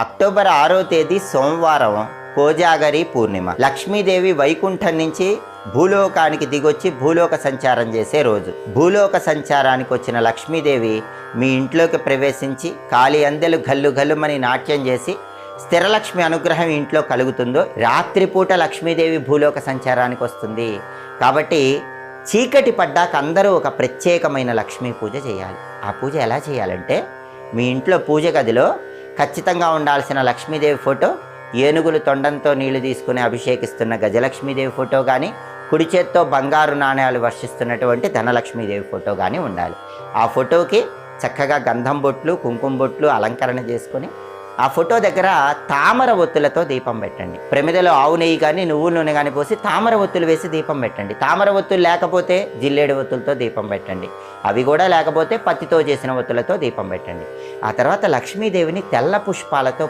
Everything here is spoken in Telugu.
అక్టోబర్ ఆరో తేదీ సోమవారం కోజాగరి పూర్ణిమ. లక్ష్మీదేవి వైకుంఠం నుంచి భూలోకానికి దిగొచ్చి భూలోక సంచారం చేసే రోజు. భూలోక సంచారానికి వచ్చిన లక్ష్మీదేవి మీ ఇంట్లోకి ప్రవేశించి కాలి అందెలు గల్లు గల్లుమని నాట్యం చేసి స్థిరలక్ష్మి అనుగ్రహం ఇంట్లో కలుగుతుందో రాత్రిపూట లక్ష్మీదేవి భూలోక సంచారానికి వస్తుంది. కాబట్టి చీకటి పడ్డాక అందరూ ఒక ప్రత్యేకమైన లక్ష్మీ పూజ చేయాలి. ఆ పూజ ఎలా చేయాలంటే మీ ఇంట్లో పూజ గదిలో ఖచ్చితంగా ఉండాల్సిన లక్ష్మీదేవి ఫోటో ఏనుగులు తొండంతో నీళ్ళు తీసుకుని అభిషేకిస్తున్న గజలక్ష్మీదేవి ఫోటో కానీ కుడి చేత్తో బంగారు నాణ్యాలు వర్షిస్తున్నటువంటి ధనలక్ష్మీదేవి ఫోటో కానీ ఉండాలి. ఆ ఫోటోకి చక్కగా గంధం బొట్లు కుంకుమ బొట్లు అలంకరణ చేసుకొని ఆ ఫోటో దగ్గర తామర ఒత్తులతో దీపం పెట్టండి. ప్రమిదలో ఆవు నెయ్యి కానీ నువ్వు నూనె కానీ పోసి తామర ఒత్తులు వేసి దీపం పెట్టండి. తామర ఒత్తులు లేకపోతే జిల్లేడు ఒత్తులతో దీపం పెట్టండి. అవి కూడా లేకపోతే పత్తితో చేసిన ఒత్తులతో దీపం పెట్టండి. ఆ తర్వాత లక్ష్మీదేవిని తెల్ల పుష్పాలతో